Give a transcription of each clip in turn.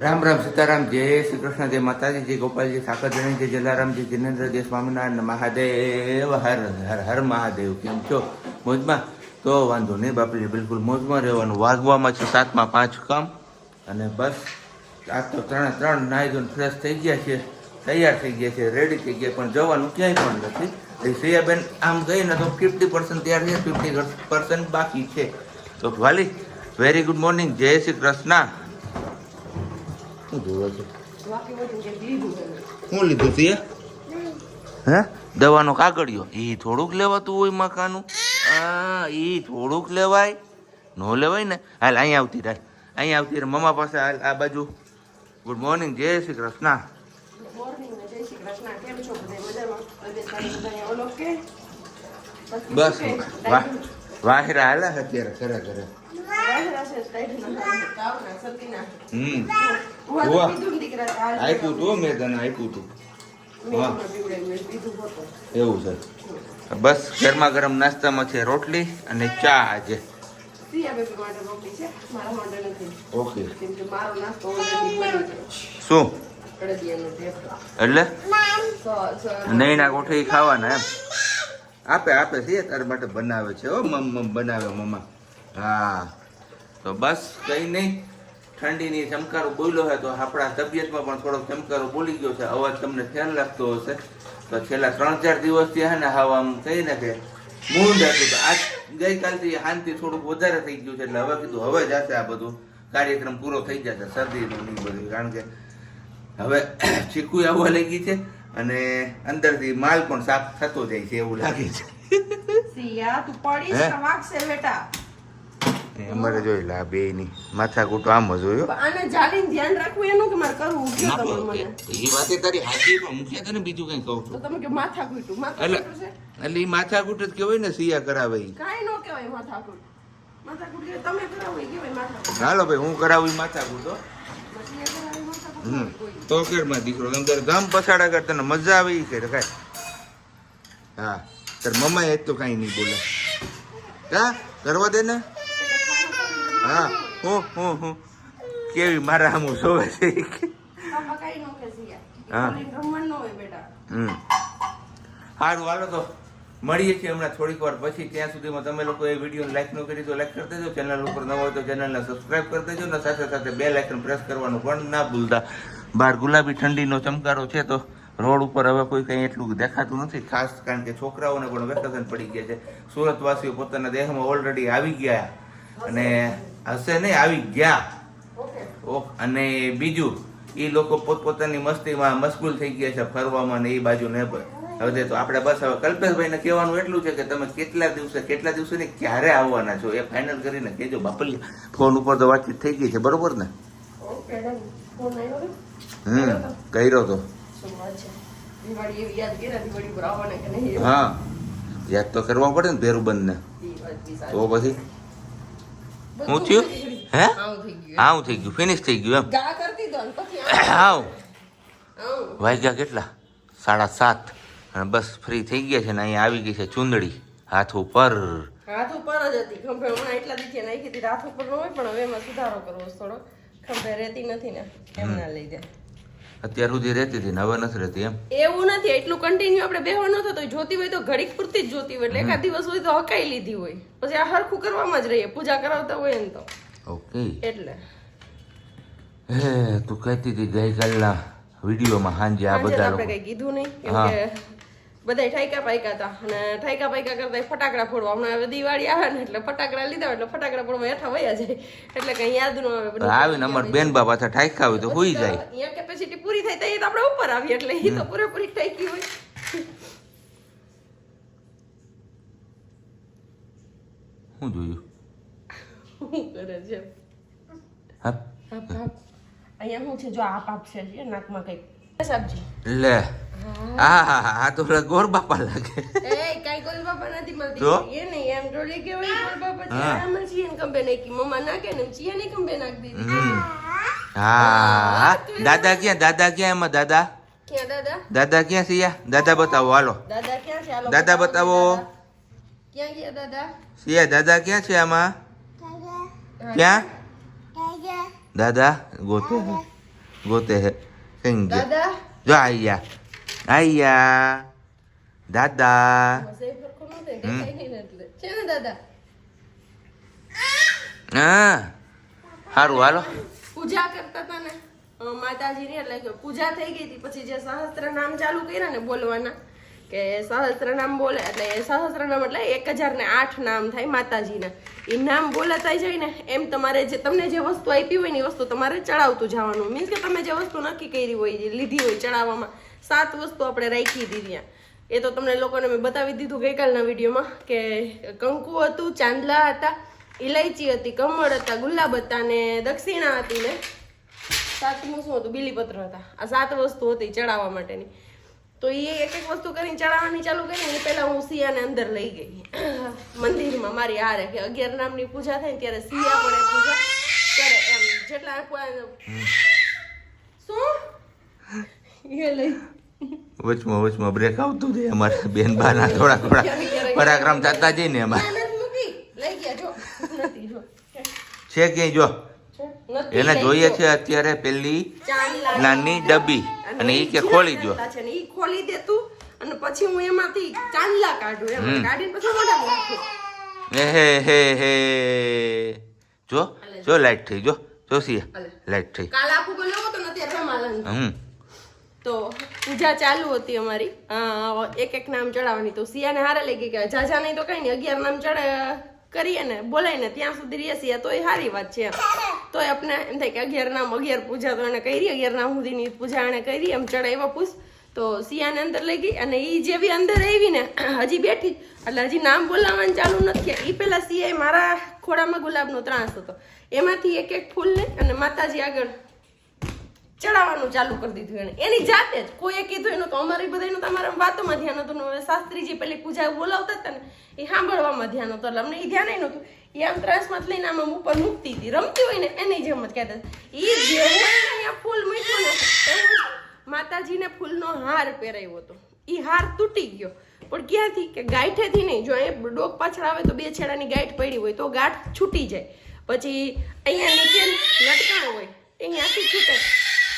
રામ રામ સીતારામ, જય શ્રી કૃષ્ણ, જય માતાજી, જય ગોપાલજી સાકરજણી જય જલારામજી જિનેન્દ્ર, જય સ્વામિનારાયણ મહાદેવ હર હર હર મહાદેવ. કેમ છો? મોજમાં? તો વાંધો નહીં બાપરી બિલકુલ મોજમાં રહેવાનું. વાગવામાં છે સાતમાં પાંચ કામ. અને બસ, આ તો ત્રણે ત્રણ નાહી ધોઈને ફ્રેશ થઈ ગયા છે. તૈયાર થઈ ગયા છે રેડી થઈ ગયા પણ જવાનું ક્યાંય પણ નથી. એ શ્રેયાબેન આમ ગઈ ને તો ફિફ્ટી પર્સન્ટ તૈયાર છે ફિફ્ટી પર્સન્ટ બાકી છે. તો વાલી વેરી ગુડ મોર્નિંગ જય શ્રી કૃષ્ણ. શું જોવે છે શું લીધું છે હે? દવાનો કાગળિયો. એ થોડુંક લેવાતું હોય મકાનું. હા એ થોડુંક લેવાય. નો લેવાય ને. હાલ અહીં આવતી રહે અહીં આવતી રહે મમ્મા પાસે હાલ આ બાજુ. ગુડ મોર્નિંગ જય શ્રી કૃષ્ણ. મોર્નિંગ જય શ્રી કૃષ્ણ. કેમ છો બધા મજામાં? તબિયત પાણી બધાને ઓલો કે? પછી બસ. વાહ વાહેરા હાલા અત્યારે ખરા શરદીના. હમ. આપ્યું તું મેં તને આપ્યું તું. એવું છે. બસ ગરમા ગરમ નાસ્તામાં છે રોટલી અને ચા આજે. ઓકે. શું? એટલે? સો- સો- ના ગોઠવી ખાવાના એમ. આપે આપે છે તારા માટે બનાવે છે. હો મમ મમ બનાવે મમ્મા. હા. તો બસ કઈ નહીં. ઠંડીની ચમકારો બોલ્યો હોય તો આપણા તબિયતમાં પણ થોડો ચમકારો બોલી ગયો છે. અવાજ તમને ખ્યાલ લાગતો હશે. તો છેલ્લા ત્રણ ચાર દિવસથી હા ને હવા આમ કહીને કે મૂંડ હતું તો આજ ગઈકાલથી શાંતિ થોડુંક વધારે થઈ ગયું છે એટલે હવે કીધું હવે જશે આ બધું. કાર્યક્રમ પૂરો થઈ જશે. શરદીનું નહીં બધું. કારણ કે હવે ચીકુ આવવા લાગી છે અને અંદરથી માલ પણ સાફ થતો જાય છે એવું લાગે છે. સિયા તું પડીશ? તો વાગશે બેટા. અમારે જોઈ લે આ બે ની માથા કૂટો આમ જ હોય આને જાડીને ધ્યાન રાખવું એનું કે મારે કરવું? કે તમે મને. એ વાતે તારી હાજી પણ મૂક્યા તને બીજું કઈ કહું તો તમે કે માથા કૂટ્યું માથા એટલે છે? એટલે એ માથા કૂટ જ કહેવાય ને સિયા કરાવે. કાંઈ ન કહેવાય માથાકૂટ માથાકૂટ કે તમે કરાવો એ કહેવાય માથાકૂટ હાલો ભાઈ હું કરાવું માથાકૂટ હમ. તો કેરમાં દીકરો અંદર ગામ પસાડા કર તને મજા આવે એ કે કાંઈ. હા તાર મમ્મા એ તો કાંઈ નહીં બોલે. કા? કરવા દે ને? હા હું હું હું. કેવી મારા આમ જોવે છે. હા. હમ. સારું હાલો તો. મળીએ છીએ હમણાં થોડીક વાર પછી. ત્યાં સુધીમાં તમે લોકો એ વીડિયો લાઈક ન કરી તો લાઈક કરી દેજો. ચેનલ ઉપર ન હોય તો ચેનલને સબસ્ક્રાઇબ કરી દેજો. ને સાથે સાથે બે લાઇકન પ્રેસ કરવાનું પણ ના ભૂલતા. બહાર ગુલાબી ઠંડીનો ચમકારો છે તો રોડ ઉપર હવે કોઈ કંઈ એટલું દેખાતું નથી. ખાસ કારણ કે છોકરાઓને પણ વેકેશન પડી ગયા છે. સુરતવાસીઓ પોતાના દેહમાં ઓલરેડી આવી ગયા. અને હશે નહીં આવી ગયા. અને બીજું એ લોકો પોતપોતાની મસ્તીમાં મશગુલ થઈ ગયા છે ફરવામાં ને એ બાજુ ને હવે તો આપણે બસ હવે કલ્પેશભાઈને કહેવાનું એટલું છે કે તમે કેટલા દિવસે કેટલા દિવસે ને ક્યારે આવવાના છો? એ ફાઇનલ કરીને કહેજો. બાપલી ફોન ઉપર તો વાતચીત થઈ ગઈ છે બરોબર ને? હમ કર્યો તો? હા યાદ તો કરવા પડે ને ભેરુબંધ ને. તો પછી? હું થયું? હે? આવું થઈ ગયું ફિનિશ થઈ ગયું. એમ. આવ. વાગ્યા કેટલા? સાડા સાત. અને બસ ફ્રી થઈ ગયા છે ને અહીંયા આવી ગઈ છે ચુંદડી. હાથ ઉપર. હાથ ઉપર જ હતી. ખંભે હમણાં એટલા દીધી નાખી હતી હાથ ઉપર ન હોય પણ હવે એમાં સુધારો કરવો થોડો ખંભે રહેતી નથી ને. એમના લઈ જાય. અત્યાર સુધી રહેતી હતી હવે નથી રહેતી એમ. એવું નથી એટલું કન્ટિન્યુ આપણે બેહવાનું થતું. જોતી હોય તો ઘડીક પૂરતી જ જોતી હોય એટલે એકાદ દિવસ હોય તો હકાઈ લીધી હોય. પછી આ હરખું કરવામાં જ રહીએ પૂજા કરાવતા હોય ને તો. ઓકે એટલે. હે તું કહેતી હતી ગઈકાલના વિડીયોમાં હાંજે આ બધા આપણે કઈ કીધું નહીં કે બધા ઠાયકા પાયકા હતા. અને ઠાયકા પાયકા કરતા ફટાકડા ફોડવા. હમણાં હવે દિવાળી આવે ને એટલે ફટાકડા લીધા એટલે ફટાકડા ફોડવા હેઠા વયા જાય. એટલે કઈ યાદ ન આવે આવીને અમાર બેન બા પાછા ઠાઈકા હોય તો હોઈ જાય. અહીંયા કેપેસિટી પૂરી થાય તો એ તો આપણે ઉપર આવીએ એટલે એ તો પૂરેપૂરી ઠાયકી હોય. શું જોયું? શું કરે છે? હા? આપ આપ. અહીંયા શું છે? જો આપ આપશે છે નાકમાં કંઈક. સબ્જી લે. હા હા હા આ તો પેલા ગોર બાપા લાગે એ કાઈ કોઈ બાપા નથી મળતી તો? એ નહીં એમ ટોલી કે હોય કોઈ બાપા છે હા. આમાં ચિયન કંબે નાખી મમ્મા નાખે ને ચિયની કંબે નાખી દીધી હમ. હા દાદા ક્યાં દાદા ક્યાં એમાં દાદા ક્યાં દાદા દાદા ક્યાં સિયા દાદા બતાવો હાલો દાદા ક્યાં છે હાલો દાદા બતાવો બતાવો. દાદા. ક્યાં ગયા દાદા સિયા દાદા ક્યાં છે આમાં ક્યાં દાદા ગોતે ગોતે હે કઈ ગયા દાદા જો આયા આયા દાદા. હા. સારું હાલો. પૂજા કરતા હતા ને. માતાજીની એટલે પૂજા થઈ ગઈ હતી. પછી જે સહસ્ત્ર નામ ચાલુ કર્યા ને બોલવાના કે સહસ્ત્ર નામ બોલે એટલે સહસ્ત્રનામ સહસ્ત્ર નામ એટલે એક હજાર ને આઠ નામ થાય માતાજીના. એ નામ બોલાતા જાય ને એમ તમારે જે તમને જે વસ્તુ આપી હોય ને એ વસ્તુ તમારે ચડાવતું જવાનું. મીન્સ કે તમે જે વસ્તુ નક્કી કરી હોય લીધી હોય ચડાવવામાં, સાત વસ્તુ આપણે રાખી દીધી એ તો તમને લોકોને મેં બતાવી દીધું ગઈકાલના વિડીયોમાં કે કંકુ હતું, ચાંદલા હતા ઇલાયચી હતી, કમળ હતા, ગુલાબ હતા ને દક્ષિણા હતી ને સાતમું શું હતું? બીલીપત્ર હતા. આ સાત વસ્તુ હતી ચડાવવા માટેની. તો એ એક એક વસ્તુ કરીને ચડાવવાની ચાલુ કરી ને પહેલા હું સિયાને અંદર લઈ ગઈ. મંદિરમાં મારી હારે કે અગિયાર નામની પૂજા થાય ત્યારે સિયા પણ એ પૂજા કરે એમ. જેટલા શું? એ લઈ. વચમાં વચમાં બ્રેક આવતું જાય અમારે બેન બાના થોડા થોડા પરાક્રમ થતા જઈએ ને એમાં. નથી મૂકી. લઈ ગયા જો. છે ક્યાંય જો. એને જોઈએ છે અત્યારે પેલી નાની ડબ્બી. અને એ કે ખોલી દો ઈ ખોલી દેતું અને પછી હું એમાંથી ચાંદલા કાઢું એમ. કાઢીને પછી મોઢામાં નાખું હે હે હે. જો જો લાઈટ થઈ જો જો સિયા. લાઈટ થઈ. કાલ આખું બનાવો તો નથી માલન હમ. તો પૂજા ચાલુ હતી અમારી. એક એક નામ ચડાવવાની. તો સિયાને હારે લઈ ગઈ કે જાજા નહીં તો કઈ નહીં અગિયાર નામ ચડે કરીએ ને બોલાય ને ત્યાં સુધી રહીએ સિયા. તો એ સારી વાત છે તો આપણે એમ થાય કે અગિયાર નામ અગિયાર પૂજા તો એને કરી અગિયાર નામ સુધીની પૂજા એને કરી, એમ ચડાવ્યા પૂછ. તો સિયાને અંદર લઈ ગઈ અને એ જેવી અંદર આવી ને, હજી બેઠી. એટલે હજી નામ બોલાવવાનું ચાલુ નથી એ પહેલાં સિયાએ મારા ખોડામાં ગુલાબનો ત્રાસ હતો. એમાંથી એક એક ફૂલ લે અને માતાજી આગળ ચડાવવાનું ચાલુ કરી દીધું એને. એની જાતે જ કોઈએ કીધું એનું તો અમારી બધાનું તો અમારા વાતોમાં ધ્યાન હતું હવે શાસ્ત્રીજી પેલી પૂજા બોલાવતા હતા ને, એ સાંભળવામાં ધ્યાન હતું. એટલે અમને એ ધ્યાન નહોતું એ આમ ત્રાસમાં લઈને આમ ઉપર મૂકતી હતી. રમતી હોય ને એની જેમ જ કહેતા એ જેવું ફૂલ મૂક્યું ને એવું માતાજીને ફૂલનો હાર પહેરાવ્યો હતો. એ હાર તૂટી ગયો. પણ ક્યાંથી કે ગાંઠેથી નહીં. જો અહીંયા ડોક પાછળ આવે તો બે છેડાની ગાંઠ પડી હોય તો ગાંઠ છૂટી જાય. પછી અહીંયા નીચે લટકાણ હોય અહીંયાથી છૂટે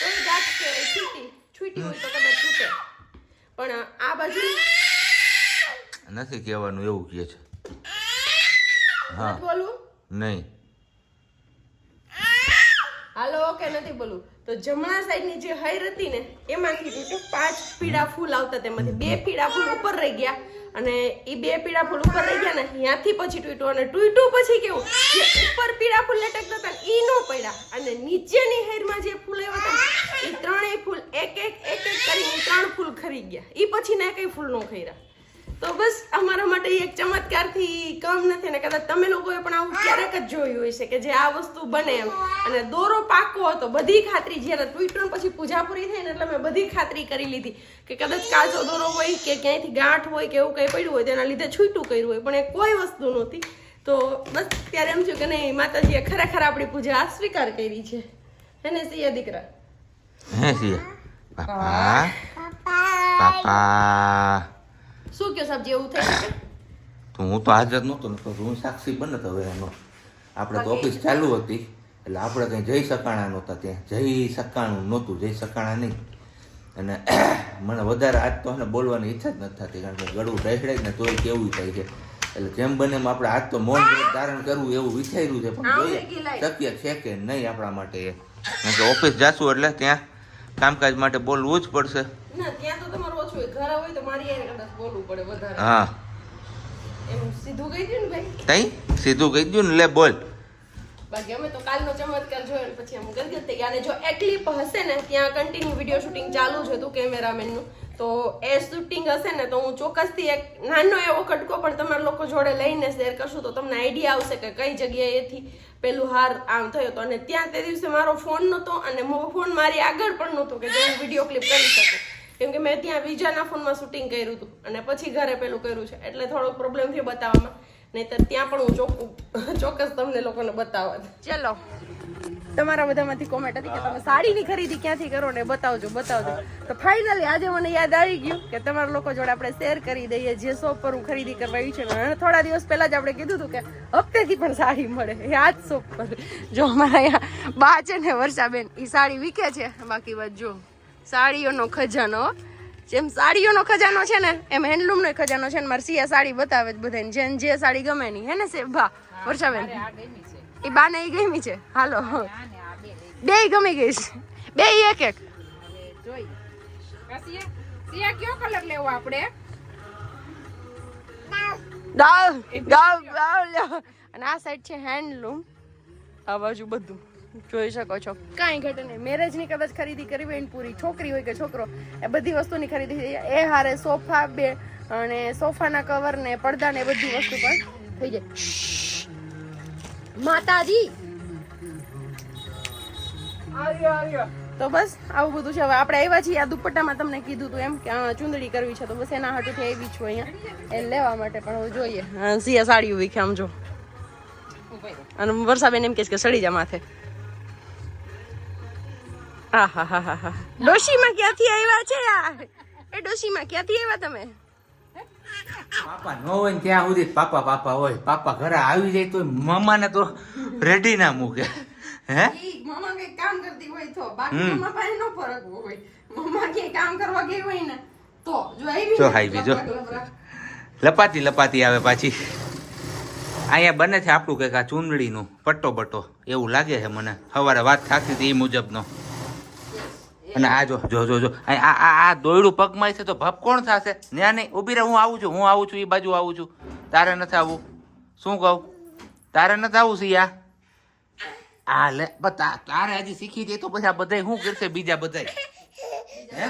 તો એ ગાંઠ કહેવાય છૂટી હોય તો કદાચ છૂટે. પણ આ બાજુ નથી કહેવાનું એવું કહે છે. હા. બોલું નહીં. હાલો ઓકે નથી બોલું તો જમણા સાઈડની જે હૈર હતી ને એમાંથી તૂટ્યું પાંચ પીડા ફૂલ આવતા તેમાંથી. બે પીડા ફૂલ ઉપર રહી ગયા અને એ બે પીડા ફૂલ ઉપર રહી ગયા ને ત્યાંથી પછી તૂટ્યું અને તૂટ્યું પછી કેવું? જે ઉપર પીળા ફૂલ લટકતા હતા એ નો પડ્યા. અને નીચેની હૈરમાં જે ફૂલ આવ્યા હતા ને એ ત્રણેય ફૂલ એક એક એક એક કરીને ત્રણ ફૂલ ખરી ગયા. એ પછી ના કંઈ ફૂલ નો ખર્યા તો બસ અમારા માટે એક ચમત્કારથી કમ નથી ને કદાચ તમે લોકોએ પણ આવું ક્યારેક જ જોયું હશે કે જે આ વસ્તુ બને એમ. અને દોરો પાકો હતો બધી ખાતરી જ્યારે તૂટ્યું પછી પૂજા પૂરી થઈ ને એટલે મેં બધી ખાતરી કરી લીધી કે કદાચ કાચો દોરો હોય કે ક્યાંયથી ગાંઠ હોય કે એવું કંઈ પડ્યું હોય તેના લીધે છૂટું કર્યું હોય પણ એ કોઈ વસ્તુ નહોતી. તો બસ ત્યારે એમ થયું કે નહીં માતાજીએ ખરેખર આપણી પૂજા સ્વીકાર કરી છે. એને સિંહ દીકરા? હે સિયા પાપા પાપા શું કયો સાહેબ એવું થઈ તો હું તો હાજર નહોતો નતો હું સાક્ષી બનત હવે એનો. આપણે તો ઓફિસ ચાલુ હતી એટલે આપણે કંઈ જઈ શકાણા નહોતા ત્યાં. જઈ શકાણું નહોતું જઈ શકાણા નહીં. અને મને વધારે આજ તો બોલવાની ઈચ્છા જ નથી થતી કારણ કે ગળું રહેડે ને તોય કેવું થાય છે. એટલે જેમ બને એમ આપણે આજ તો મૌન ધારણ કરવું એવું વિચાર્યું છે પણ જોઈએ શક્ય છે કે નહીં આપણા માટે કારણ કે ઓફિસ જાશું એટલે ત્યાં કામકાજ માટે બોલવું જ પડશે. ના ત્યાં તો તમારું ઓછું હોય. ઘરે હોય તો મારી હારે કદાચ બોલવું પડે વધારે. હા. એમ સીધું કહી દઉં ને ભાઈ? તઈ? સીધું કહી દઉં ને લે બોલ. બાકી અમે તો કાલનો ચમત્કાર જોયો પછી અમે ગદગદ થઈ ગયા. અને જો એ હશે ને ત્યાં કન્ટિન્યુ વીડિયો શૂટિંગ ચાલુ જ હતું કેમેરામેનનું તો એ શૂટિંગ હશે ને તો હું ચોક્કસથી એક નાનો એવો કટકો પણ તમારા લોકો જોડે લઈને શેર કરશું. તો તમને આઈડિયા આવશે કે કઈ જગ્યાએથી પેલું હાર આમ થયો હતો. અને ત્યાં તે દિવસે મારો ફોન નહોતો અને ફોન મારી આગળ પણ નહોતો કે હું વીડિયો ક્લિપ કરી શકું. કેમ કે મેં ત્યાં બીજાના ફોનમાં શૂટિંગ કર્યું હતું અને પછી ઘરે પેલું કર્યું છે. એટલે થોડોક પ્રોબ્લેમ થયો બતાવવામાં. નહીતર ત્યાં પણ હું ચોખ્ખું ચોક્કસ તમને લોકોને બતાવવા ચલો. તમારા બધામાંથી કોમેન્ટ હતી કે તમે સાડીની ખરીદી ક્યાંથી કરો ને બતાવજો બતાવજો. તો ફાઇનલી આજે મને યાદ આવી ગયું કે તમારા લોકો જોડે આપણે શેર કરી દઈએ જે શોપ પર હું ખરીદી કરવા આવી છે. અને થોડા દિવસ પહેલા જ આપણે કીધું હતું કે હપ્તેથી પણ સાડી મળે. એ આ જ શોપ પર. જો અમારા અહીંયા બા છે ને, વર્ષાબેન એ સાડી વીકે છે. બાકી વાત જો. સાડીઓનો ખજાનો જેમ સાડીઓનો ખજાનો છે ને એમ હેન્ડલૂમનો ખજાનો છે ને મારે સિયા સાડી બતાવે જ બધાને જેને જે સાડી ગમે ની હે ને સે ભા વર્ષાબેન. એ બાને એ ગમી છે? હાલો. બે ગમી ગઈ છે. બે એક એક. સિયા સિયા કયો કલર લેવો આપણે? દાવ દાવ દાવ અને આ સાઈડ છે હેન્ડલૂમ આ બાજુ બધું. જોઈ શકો છો. કાંઈ ઘટે નહીં. મેરેજની કદાચ ખરીદી કરવી હોય ને પૂરી. છોકરી હોય કે છોકરો એ બધી વસ્તુની ખરીદી થઈ જાય. એ હારે સોફા બે અને સોફાના કવર ને પડદા ને બધી વસ્તુ પણ થઈ જાય. માતાજી! તો બસ આવું બધું છે. હવે આપણે આવ્યા છીએ. આ દુપટ્ટામાં તમને કીધું હતું એમ કે આ ચૂંદડી કરવી છે. તો બસ એના હાટુથી આવી છું અહીંયા. એ લેવા માટે પણ હવે જોઈએ. સિયા સાડી વીખે આમ જો. અને વર્ષાબેન એમ કહે છે કે સડી જા માથે. આહાહાહા. ડોશીમાં ક્યાંથી આવ્યા છે આ એ ડોશીમાં ક્યાંથી આવ્યા તમે? પાપા ન હોય ને ત્યાં સુધી પાપા પાપા હોય. પાપા ઘરે આવી જાય તો મમ્માને તો રેડી ના મૂકે. હે? મમ્મા કઈ કામ કરતી હોય તો. બાકી હમ. પાસે નો ફરક હોય. મમ્મા કે કામ કરવા ગઈ હોય ને તો જો આવી જો આવી. લપાતી લપાતી આવે પાછી. અહીંયા બને છે આપણું કંઈક આ ચૂંદડીનું પટ્ટો બટ્ટો. એવું લાગે છે મને. સવારે વાત થાતી હતી એ મુજબનો. અને આ જો જો જો જો. આ આ- આ દોયડું પગમાં છે તો ભપ કોણ થશે? ન્યા નહીં ઊભી રહે હું આવું છું હું આવું છું એ બાજુ આવું છું. તારે નથી આવું શું કહું? તારે નથી આવું સિયા આ લે તારે હજી શીખી જાય તો પછી આ બધાય શું કરશે? બીજા બધાય. હે?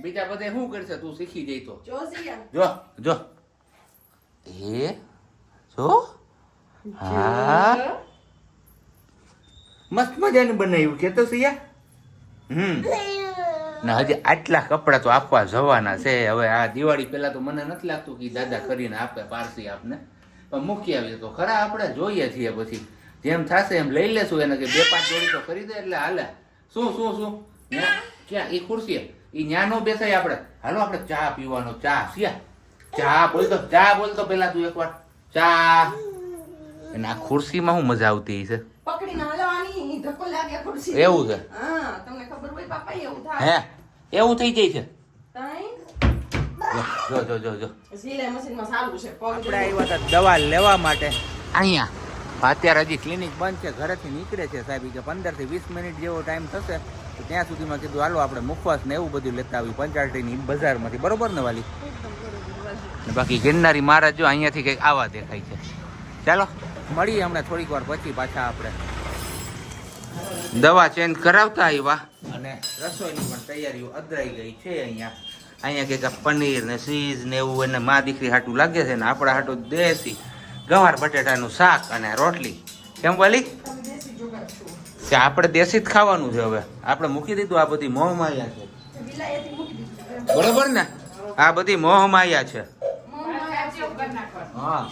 બીજા બધાય શું કરશે? તું શીખી જાય તો. જો જો એ જો. હા. મસ્ત મજાનું બનાવ્યું. કે તો સિયા હમ. ને હજી આટલા કપડા તો આપવા જવાના છે. હવે આ દિવાળી પહેલા તો મને નથી લાગતું કે દાદા કરીને આપે પારસી આપને. પણ મૂકી આવીએ તો ખરા આપણે જોઈએ છીએ પછી. જેમ થશે એમ લઈ લેશું એને કે બે પાંચ જોડી તો કરી દે એટલે હાલે. શું શું શું? ક્યાં? એ ખુરશી એ ન્યા નો બેસાય આપણે. હાલો આપણે ચા પીવાનો ચા સિયા ચા બોલતો ચા બોલતો પેલા તું એકવાર. ચા. અને આ ખુરશીમાં શું મજા આવતી છે પકડીને હલવાની ધક્કો લાગે ખુરશી એવું છે? હા તમને પાપા એવું થાય. હે? એવું થઈ જાય છે? જો જો જો દવા લેવા માટે. અહીંયા. અત્યારે હજી ક્લિનિક બંધ છે ઘરેથી નીકળે છે સાહેબ. કે પંદરથી વીસ મિનિટ જેવો ટાઈમ થશે તો ત્યાં સુધીમાં કીધું હાલો આપણે મુખવાસ ને એવું બધું લેતા આવી પંચાયતીની બજારમાંથી. બરોબર ને વાલી? બાકી ગિરનારી મહારાજ જો અહીંયાથી કંઈક આવા દેખાય છે. ચાલો. મળીએ હમણાં થોડીક વાર પછી પાછા આપણે. દવા ચેન્જ કરાવતા આવ્યા. અને રસોઈની પણ તૈયારીઓ અધરાઈ ગઈ છે અહીંયા. અહીંયા આ પનીર ને ચીઝ ને એવું એને મા દીકરી હાટું લાગે છે ને આપણા હાટું દેશી ગવાર બટેટાનું શાક અને રોટલી. કેમ કે આપણે દેશી જ ખાવાનું છે હવે. આપણે મૂકી દીધું આ બધી મોહ માયા છે. બરોબર ને? આ બધી મોહ માયા છે. હા.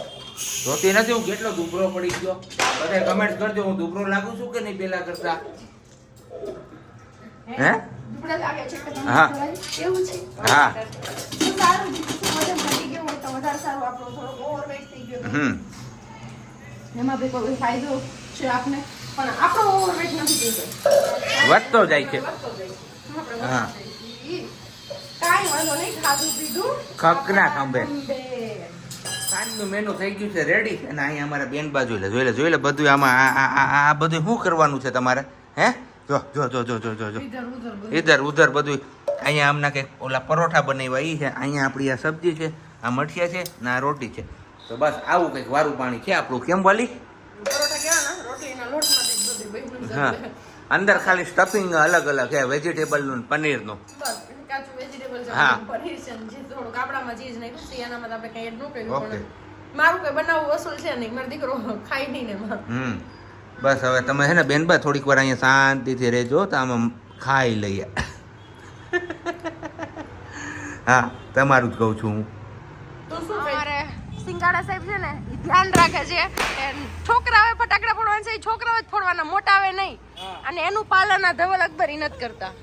જોતી નથી હું કેટલો દુબરો પડી ગયો? બધા કમેન્ટ કરજો, હું દુબરો લાગુ છું કે નહીં પેલા કરતા? હે? દુબળા લાગે છે કે તમને હા. ખવાય? એવું છે હા. હમ. એમાં બી કોઈ ફાયદો છે આપને? પણ આપણો ઓવરવેટ નથી થઈ વધતો જાય છે. હા. કાંઈ વાંધો નહીં ખાધું પીધું. ખકના ખંભે. સાંજનું મેનુ થઈ ગયું છે રેડી અને અહીંયા અમારા બેન બાજુ લે જોઈ લે જોઈ લે બધું આમાં આ આ બધું શું કરવાનું છે તમારે? હે? જો જો જો જો જો જો જો. ઇધર ઉધર બધું. અહીંયા આમના કંઈક ઓલા પરોઠા બનાવ્યા એ છે. અહીંયા આપણી આ સબ્જી છે આ મઠિયા છે ને આ રોટી છે. તો બસ આવું કંઈક વારું પાણી છે. આપણું કેમ છે. હા. અંદર ખાલી સ્ટફિંગ અલગ અલગ છે વેજીટેબલનું પનીરનું. હા. મારું કઈ બનાવવું અસુલ છે નહીં. મારો દીકરો ખાઈ નહીં ને હમ. બસ હવે તમે છે ને બેનબા થોડીક વાર અહીંયા શાંતિથી રહેજો તો આમાં ખાઈ લઈએ. હા તમારું જ કહું છું હું. તો શું અમારે સિંગાડા સાહેબ છે ને એ ધ્યાન રાખે છે. કે છોકરાઓએ ફટાકડા ફોડવાના છે એ છોકરાઓ જ ફોડવાના મોટાવે નહીં. અને એનું પાલન આ ધવલ અકબર ઈ નથી કરતા.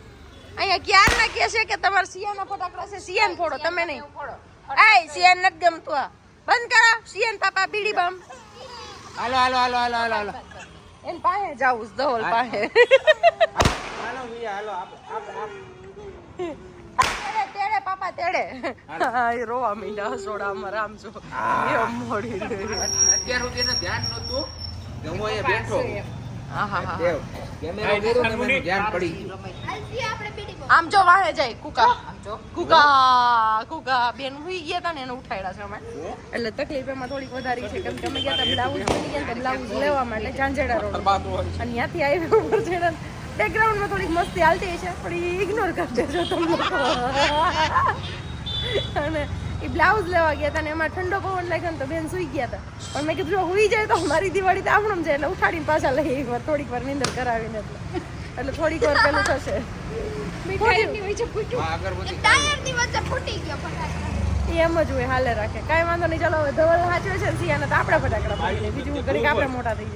અહીંયા ક્યાર ના કહે છે કે તમારા સિયાના ફટાકડા છે સિયાન ફોડો તમે નહીં. એય સિયાન નથી ગમતું આ. બંધ કરો સિયાન પાપા બીડી બમ. હાલો હાલો હાલો હાલો હાલો હાલો. એન પાસે જાવું ધવલ પાસે. હાલો વિયા હાલો આપ આપ આપ. તેડે પાપા તેડે. હા એ રોવા મીંડા અમારા આમ જો એમ મોડી અત્યાર સુધી ધ્યાન નતું હું અહીંયા બેઠો. આમ જો વાહે જાય કુકા કુકા કુકા બેન હુઈ ગયા હતા ને એને ઉઠાડ્યા છે અમે. એટલે તકલીફ એમાં થોડીક વધારી છે. કેમ કે અમે ગયા હતા બ્લાઉઝ બની ગયા બ્લાઉઝ લેવા માટે ઝાંઝેડા રોડ. અને ત્યાંથી આવી ઉપર બેકગ્રાઉન્ડમાં થોડીક મસ્તી હાલતી છે થોડી ઇગ્નોર કરી દેજો તમે અને એ બ્લાઉઝ લેવા ગયા હતા ને એમાં ઠંડો પવન લાગ્યો ને તો બેન સુઈ ગયા હતા પણ મેં કીધું જો હુઈ જાય તો મારી દિવાળી તો આમણમ જાય એટલે ઉઠાડીને પાછા લઈ વાર થોડીક વાર નીંદર કરાવીને એટલે. એટલે થોડીક વાર પેલું થશે. એમ જ હોય હાલે રાખે. કાંઈ વાંધો નહીં ચાલો હવે ધવલ સાચવે છે ને સિયાને તો આપણા ફટાકડા ફોડી બીજું ઘડીક આપણે મોટા થઈ જાય